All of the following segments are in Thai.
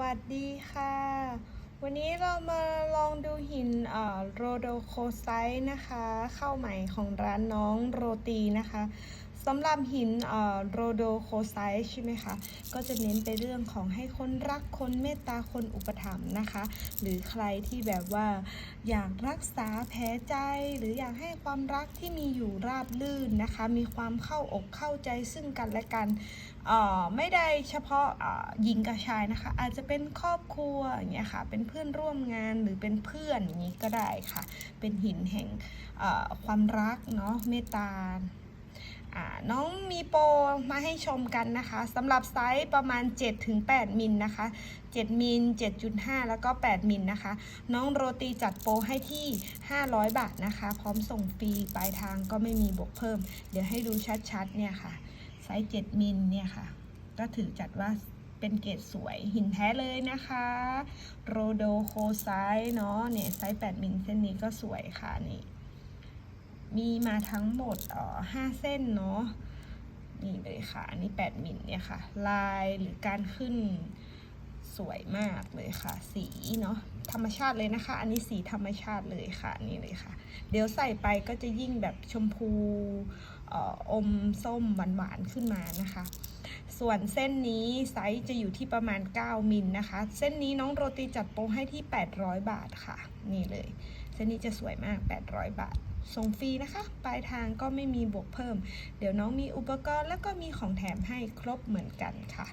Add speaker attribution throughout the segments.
Speaker 1: วัสดีค่ะ วันนี้เรามาลองดูหินโรโดโคไซต์นะคะ เข้าใหม่ของร้านน้องโรตีนะคะ สำหรับหินโรโดโคไซต์ใช่ไหมคะ ก็จะเน้นไปเรื่องของให้คนรักคนเมตตาคนอุปถัมภ์นะคะ หรือใครที่แบบว่าอยากรักษาแผลใจ หรืออยากให้ความรักที่มีอยู่ราบลื่นนะคะ มีความเข้าอกเข้าใจซึ่งกันและกันไม่ได้เฉพาะหญิงกับชายนะคะ อาจจะเป็นครอบครัวอย่างเงี้ยค่ะ เป็นเพื่อนร่วมงานหรือเป็นเพื่อนอย่างนี้ก็ได้ค่ะ เป็นหินแห่งความรักเนาะเมตตา น้องมีโปรมาให้ชมกันนะคะสำหรับไซส์ประมาณ 7-8 มิลนะคะ 7 มิล 7.5 แล้วก็ 8 มิลนะคะ น้องโรตีจัดโปรให้ที่ 500 บาทนะคะ พร้อมส่งฟรีปลายทางก็ไม่มีบวกเพิ่ม เดี๋ยวให้ดูชัดๆเนี่ยค่ะ ไซส์ 7 มิลเนี่ยค่ะ ก็ถือจัดว่าเป็นเกรดสวยหินแท้เลยนะคะ โรโดโคไซส์เนาะเนี่ยไซส์ 8 มิลเส้นนี้ก็สวยค่ะนี่ มีมาทั้งหมดเอ่อ5เส้นเนาะนี่เลยค่ะ อันนี้ 8มิลเนี่ยค่ะ ลายหรือการขึ้นสวยมากเลยค่ะ สีเนาะธรรมชาติเลยนะคะ อันนี้สีธรรมชาติเลยค่ะนี่เลยค่ะ เดี๋ยวใส่ไปก็จะยิ่งแบบชมพูเอ่ออมส้มหวานๆขึ้นมานะคะ ส่วนเส้นนี้ไซส์จะอยู่ที่ประมาณ 9 มิลนะคะ เส้นนี้น้องโรตีจัดโปรให้ที่ 800 บาทค่ะ นี่เลย เส้นนี้จะสวยมาก 800 บาท ส่งฟรีนะคะ ปลายทางก็ไม่มีบวกเพิ่ม เดี๋ยวน้องมีอุปกรณ์แล้วก็มีของแถมให้ครบเหมือนกันค่ะ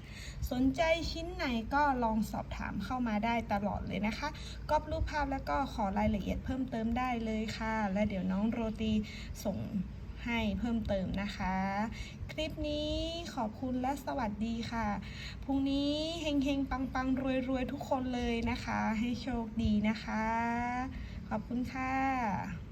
Speaker 1: สนใจชิ้นไหนก็ลองสอบถามเข้ามาได้ตลอดเลยนะคะก๊อปรูปภาพแล้วก็ขอรายละเอียดเพิ่มเติมได้เลยค่ะ และเดี๋ยวน้องโรตีส่งให้เพิ่มเติมนะคะ คลิปนี้ขอบคุณและสวัสดีค่ะ พรุ่งนี้เฮงเฮงปังปังรวยรวยๆ ทุกคนเลยนะคะ ให้โชคดีนะคะ ขอบคุณค่ะ